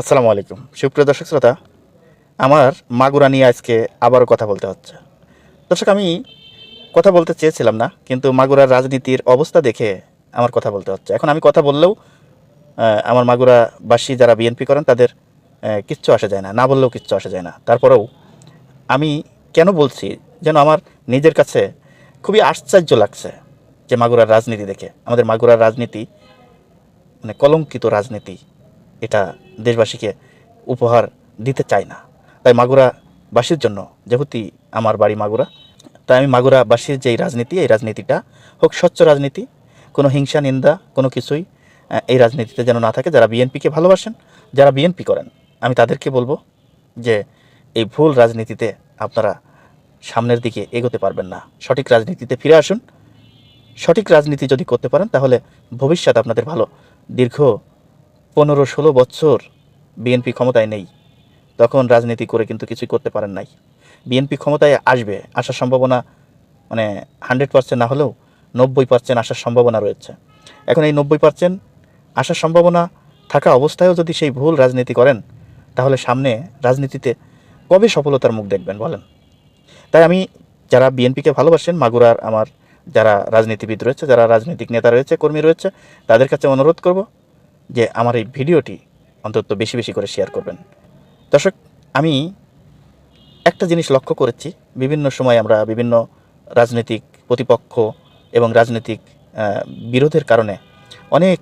আসসালামু আলাইকুম। সুপ্রিয় দর্শক শ্রোতা, আমার মাগুরা নিয়ে আজকে আবারও কথা বলতে হচ্ছে। দর্শক, আমি কথা বলতে চেয়েছিলাম না, কিন্তু মাগুরার রাজনীতির অবস্থা দেখে আমার কথা বলতে হচ্ছে। এখন আমি কথা বললেও আমার মাগুরাবাসী যারা বিএনপি করেন, তাদের কিচ্ছু আসা যায় না না বললেও কিচ্ছু আসা যায় না। তারপরেও আমি কেন বলছি যেন আমার নিজের কাছে খুবই আশ্চর্য লাগছে যে মাগুরার রাজনীতি দেখে। আমাদের মাগুরার রাজনীতি মানে কলঙ্কিত রাজনীতি এটা দেশবাসীকে উপহার দিতে চাই না। তাই মাগুরাবাসীর জন্য, যেহেতু আমার বাড়ি মাগুরা, তাই আমি মাগুরাবাসীর যেই রাজনীতি, এই রাজনীতিটা হোক স্বচ্ছ রাজনীতি, কোনো হিংসা, নিন্দা, কোনো কিছুই এই রাজনীতিতে যেন না থাকে, যারা বিএনপিকে ভালোবাসেন, যারা বিএনপি করেন, আমি তাদেরকে বলব যে এই ভুল রাজনীতিতে আপনারা সামনের দিকে এগোতে পারবেন না। সঠিক রাজনীতিতে ফিরে আসুন। সঠিক রাজনীতি যদি করতে পারেন, তাহলে ভবিষ্যৎ আপনাদের ভালো। দীর্ঘ পনেরো ষোলো বছর বিএনপি ক্ষমতায় নেই। তখন রাজনীতি করে কিন্তু কিছুই করতে পারেন নাই। বিএনপি ক্ষমতায় আসবে, আসার সম্ভাবনা মানে হান্ড্রেড পার্সেন্ট না হলেও নব্বই পার্সেন্ট আসার সম্ভাবনা রয়েছে। এখন এই নব্বই পার্সেন্ট আসার সম্ভাবনা থাকা অবস্থায়ও যদি সেই ভুল রাজনীতি করেন, তাহলে সামনে রাজনীতিতে কবে সফলতার মুখ দেখবেন বলেন? তাই আমি যারা বিএনপিকে ভালোবাসেন মাগুরার আমার যারা রাজনীতিবিদ রয়েছে, যারা রাজনৈতিক নেতা রয়েছে, কর্মী রয়েছে, তাদের কাছে অনুরোধ করব যে আমার এই ভিডিওটি অন্তত বেশি বেশি করে শেয়ার করবেন। দর্শক, আমি একটা জিনিস লক্ষ্য করেছি। বিভিন্ন সময় আমরা বিভিন্ন রাজনৈতিক প্রতিপক্ষ এবং রাজনৈতিক বিরোধের কারণে অনেক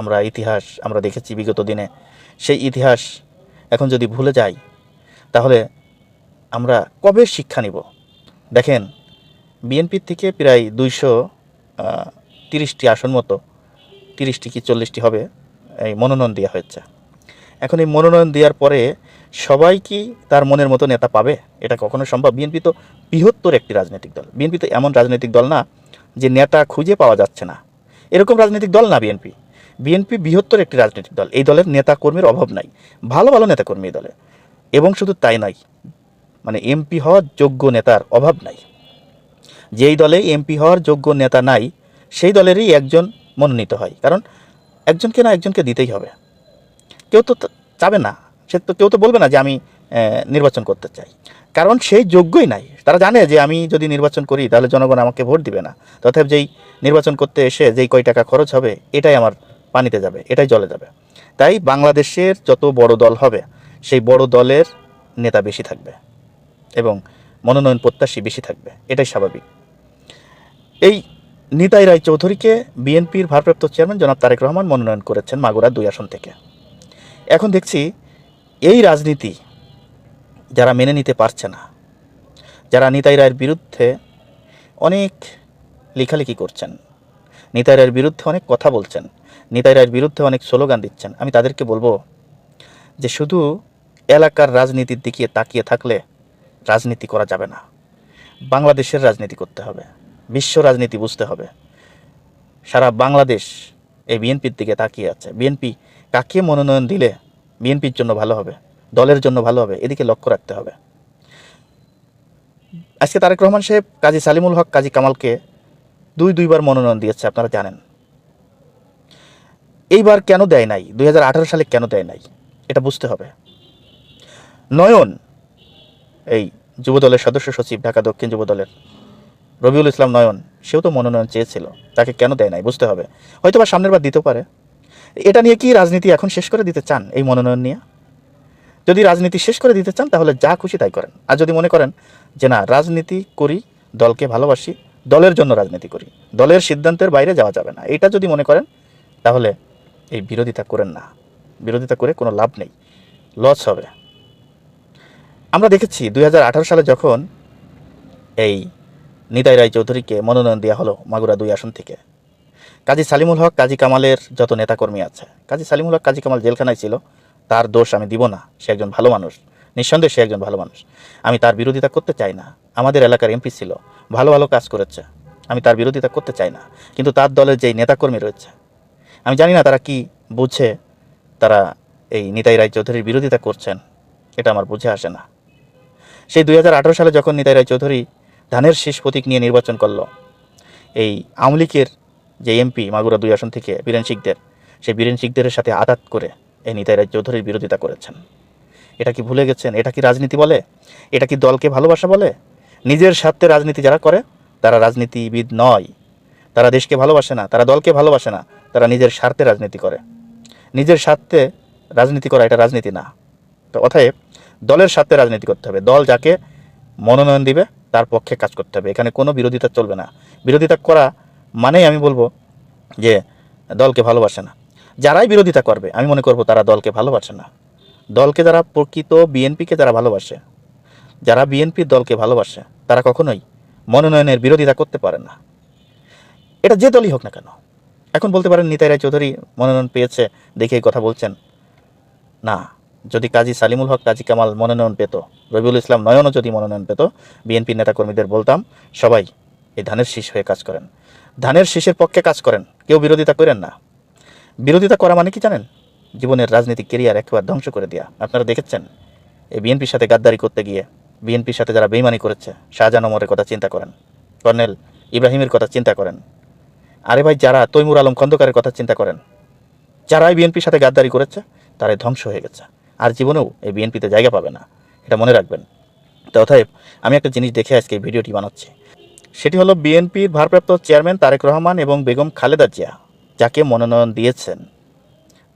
আমরা ইতিহাস আমরা দেখেছি বিগত দিনে। সেই ইতিহাস এখন যদি ভুলে যাই, তাহলে আমরা কবে শিক্ষা নিব? দেখেন বিএনপির থেকে প্রায় দুইশো তিরিশটি আসন মতো তিরিশটি কি চল্লিশটি হবে, এই মনোনয়ন দেওয়া হয়েছে। এখন এই মনোনয়ন দেওয়ার পরে সবাই কি তার মনের মতো নেতা পাবে? এটা কখনো সম্ভব? বিএনপি তো বৃহত্তর একটি রাজনৈতিক দল। বিএনপি তো এমন রাজনৈতিক দল না যে নেতা খুঁজে পাওয়া যাচ্ছে না। এরকম রাজনৈতিক দল না বিএনপি। বিএনপি বৃহত্তর একটি রাজনৈতিক দল। এই দলের নেতা কর্মীর অভাব নাই। ভালো ভালো নেতা কর্মী এই দলে। এবং শুধু তাই নয় মানে এমপি হওয়ার যোগ্য নেতার অভাব নাই। যেই দলে এমপি হওয়ার যোগ্য নেতা নাই, সেই দলেরই একজন মনোনীত হয়। কারণ একজনকে না একজনকে দিতেই হবে। কেউ তো চাবে না। সে তো কেউ তো বলবে না যে আমি নির্বাচন করতে চাই। কারণ সেই যোগ্যই নাই। তারা জানে যে আমি যদি নির্বাচন করি, তাহলে জনগণ আমাকে ভোট দিবে না। তথাপি যেই নির্বাচন করতে এসে যেই কয় টাকা খরচ হবে, এটাই আমার পানিতে যাবে, এটাই জলে যাবে। তাই বাংলাদেশের যত বড় দল হবে, সেই বড় দলের নেতা বেশি থাকবে এবং মনোনয়ন প্রত্যাশী বেশি থাকবে। এটাই স্বাভাবিক। এই নিতাই রায় চৌধুরীকে বিএনপির ভারপ্রাপ্ত চেয়ারম্যান জনাব তারেক রহমান মনোনয়ন করেছেন মাগুরা দুই আসন থেকে। এখন দেখছি এই রাজনীতি যারা মেনে নিতে পারছে না, যারা নিতাই রায়ের বিরুদ্ধে অনেক লেখালেখি করছেন, নিতাই রায়ের বিরুদ্ধে অনেক কথা বলছেন, নিতাই রায়ের বিরুদ্ধে অনেক স্লোগান দিচ্ছেন, আমি তাদেরকে বলব যে শুধু এলাকার রাজনীতির দিকে তাকিয়ে থাকলে রাজনীতি করা যাবে না, বাংলাদেশের রাজনীতি করতে হবে। বিশ্ব রাজনীতি বুঝতে হবে। সারা বাংলাদেশ এই বিএনপির দিকে তাকিয়ে আছে। বিএনপি কাকে মনোনয়ন দিলে বিএনপির জন্য ভালো হবে, দলের জন্য ভালো হবে, এদিকে লক্ষ্য রাখতে হবে। আজকে তারেক রহমান সাহেব, কাজী সালিমুল হক, কাজী কামালকে দুই দুইবার মনোনয়ন দিয়েছে, আপনারা জানেন। এইবার কেন দেয় নাই? দুই হাজার আঠারো সালে কেন দেয় নাই? এটা বুঝতে হবে। নয়ন, এই যুবদলের সদস্য সচিব, ঢাকা দক্ষিণ যুবদলের রবিউল ইসলাম নয়ন, সেও তো মনোনয়ন চেয়েছিল, তাকে কেন দেয় নাই বুঝতে হবে। হয়তো বা সামনের বার দিতেও পারে। এটা নিয়ে কি রাজনীতি এখন শেষ করে দিতে চান এই মনোনয়ন নিয়ে? যদি রাজনীতি শেষ করে দিতে চান, তাহলে যা খুশি তাই করেন। আর যদি মনে করেন যে না, রাজনীতি করি, দলকে ভালোবাসি, দলের জন্য রাজনীতি করি, দলের সিদ্ধান্তের বাইরে যাওয়া যাবে না। এটা যদি মনে করেন, তাহলে এই বিরোধিতা করেন না। বিরোধিতা করে কোনো লাভ নেই। লস হবে। আমরা দেখেছি দু হাজার আঠারো সালে যখন এই নিতাই রায় চৌধুরীকে মনোনয়ন দেওয়া হলো মাগুরা দুই আসন থেকে। কাজী সালিমুল হক, কাজী কামালের যত নেতাকর্মী আছে, কাজী সালিমুল হক, কাজী কামাল জেলখানায় ছিল, তার দোষ আমি দিব না, সে একজন ভালো মানুষ। নিঃসন্দেহে সে একজন ভালো মানুষ। আমি তার বিরোধিতা করতে চাই না। আমাদের এলাকার এমপি ছিল, ভালো ভালো কাজ করেছে। আমি তার বিরোধিতা করতে চাই না। কিন্তু তার দলের যেই নেতাকর্মী রয়েছে, আমি জানি না তারা কি বুঝে তারা এই নিতাই রায় চৌধুরীর বিরোধিতা করছেন, এটা আমার বুঝে আসে না। সেই দুই হাজার আঠেরো সালে যখন নিতাই রায় চৌধুরী ধানের শেষ প্রতীক নিয়ে নির্বাচন করল। এই আওয়ামী লীগের যে এমপি মাগুরা দুই আসন থেকে বীরেন শিখদের সেই বীরেন শিখদের সাথে আঘাত করে এই নিতাই রায় চৌধুরীর বিরোধিতা করেছেন। এটা কি ভুলে গেছেন? এটা কি রাজনীতি বলে? এটা কি দলকে ভালোবাসা বলে? নিজের স্বার্থে রাজনীতি যারা করে, তারা রাজনীতিবিদ নয়। তারা দেশকে ভালোবাসে না, তারা দলকে ভালোবাসে না, তারা নিজের স্বার্থে রাজনীতি করে। নিজের স্বার্থে রাজনীতি করা এটা রাজনীতি না। তো অতএব দলের স্বার্থে রাজনীতি করতে হবে। দল যাকে মনোনয়ন দিবে তার পক্ষে কাজ করতে হবে। এখানে কোনো বিরোধিতা চলবে না। বিরোধিতা করা মানেই আমি বলব যে দলকে ভালোবাসে না। যারাই বিরোধিতা করবে, আমি মনে করব তারা দলকে ভালোবাসে না। দলকে যারা প্রকৃত বিএনপিকে যারা ভালোবাসে, যারা বিএনপির দলকে ভালোবাসে, তারা কখনোই মনোনয়নের বিরোধিতা করতে পারে না। এটা যে দলই হোক না কেন। এখন বলতে পারেন নিতাই রায় চৌধুরী মনোনয়ন পেয়েছে দেখে কথা বলছেন। না। যদি কাজী সালিমুল হক, কাজী কামাল মনোনয়ন পেত, রবিউল ইসলাম নয়নও যদি মনোনয়ন পেত, বিএনপি নেতাকর্মীদের বলতাম, সবাই এই ধানের শীষ হয়ে কাজ করেন। ধানের শীষের পক্ষে কাজ করেন, কেউ বিরোধিতা করেন না। বিরোধিতা করা মানে কি জানেন? জীবনের রাজনৈতিক কেরিয়ার একবার ধ্বংস করে দেয়া। আপনারা দেখেছেন? এই বিএনপির সাথে গাদ্দারি করতে গিয়ে, বিএনপির সাথে যারা বেইমানি করেছে, শাহজাহান ওমরের কথা চিন্তা করেন, কর্নেল ইব্রাহিমের কথা চিন্তা করেন। আরে ভাই, যারা তৈমুর আলম খন্দকারের কথা চিন্তা করেন, যারাই বিএনপির সাথে গাদ্দারি করেছে, তারাই ধ্বংস হয়ে গেছে। আর জীবনেও এই বিএনপিতে জায়গা পাবে না, এটা মনে রাখবেন। তো অতএব আমি একটা জিনিস দেখে আজকে এই ভিডিওটি বানাচ্ছি। সেটি হলো বিএনপির ভারপ্রাপ্ত চেয়ারম্যান তারেক রহমান এবং বেগম খালেদা জিয়া, যাকে মনোনয়ন দিয়েছেন।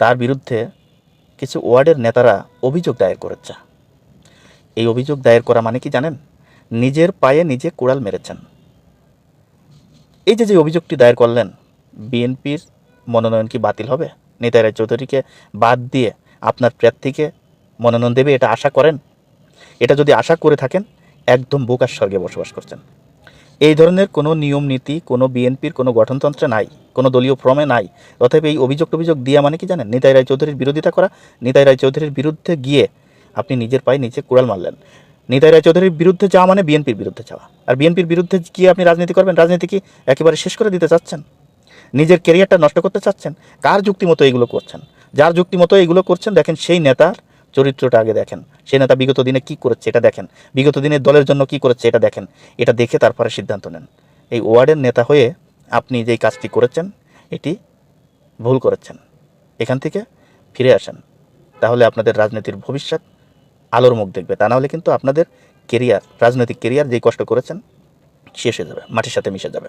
তার বিরুদ্ধে কিছু ওয়ার্ডের নেতারা অভিযোগ দায়ের করেছে। এই অভিযোগ দায়ের করা মানে কি জানেন? নিজের পায়ে নিজে কুড়াল মেরেছেন। এই যে যে অভিযোগটি দায়ের করলেন, বিএনপির মনোনয়ন কি বাতিল হবে? নেতাই রায় চৌধুরীকে বাদ দিয়ে আপনার প্রার্থীকে মনোনয়ন দেবে, এটা আশা করেন? এটা যদি আশা করে থাকেন, একদম বোকার স্বর্গে বসবাস করছেন। এই ধরনের কোনো নিয়ম নীতি, কোনো বিএনপির কোনো গঠনতন্ত্রে নাই, কোনো দলীয় ফর্মে নাই। অতএব এই অভিযোগ অভিযোগ দিয়া মানে কি জানেন? নিতাই রায় চৌধুরীর বিরোধিতা করা, নিতাই রায় চৌধুরীর বিরুদ্ধে গিয়ে আপনি নিজের পায়ে নিচে কুড়াল মারলেন। নিতাই রায় চৌধুরীর বিরুদ্ধে যাওয়া মানে বিএনপির বিরুদ্ধে যাওয়া। আর বিএনপির বিরুদ্ধে গিয়ে আপনি রাজনীতি করবেন, রাজনীতি কি একেবারে শেষ করে দিতে চাচ্ছেন? নিজের কেরিয়ারটা নষ্ট করতে চাচ্ছেন? কার যুক্তি মতো এগুলো করছেন? যার যুক্তি মতো এগুলো করছেন, দেখেন সেই নেতার চরিত্রটা আগে দেখেন। সেই নেতা বিগত দিনে কি করেছে এটা দেখেন। বিগত দিনে দলের জন্য কি করেছে এটা দেখেন। এটা দেখে তারপরে সিদ্ধান্ত নেন। এই ওয়ার্ডের নেতা হয়ে আপনি যেই কাজটি করেছেন, এটি ভুল করেছেন। এখান থেকে ফিরে আসেন। তাহলে আপনাদের রাজনীতির ভবিষ্যৎ আলোর মুখ দেখবে। তা নাহলে কিন্তু আপনাদের কেরিয়ার, রাজনৈতিক কেরিয়ার যেই কষ্ট করেছেন, শেষ হয়ে যাবে, মাটির সাথে মিশে যাবে।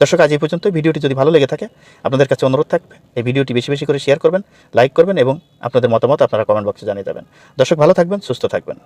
দর্শক, আজ এই পর্যন্ত ভিডিওটি যদি ভালো লেগে থাকে, আপনাদের কাছে অনুরোধ থাকবে, এই ভিডিওটি বেশি বেশি করে শেয়ার করবেন লাইক করবেন এবং আপনাদের মতামত আপনারা কমেন্ট বক্সে জানিয়ে দেবেন। দর্শক, ভালো থাকবেন, সুস্থ থাকবেন।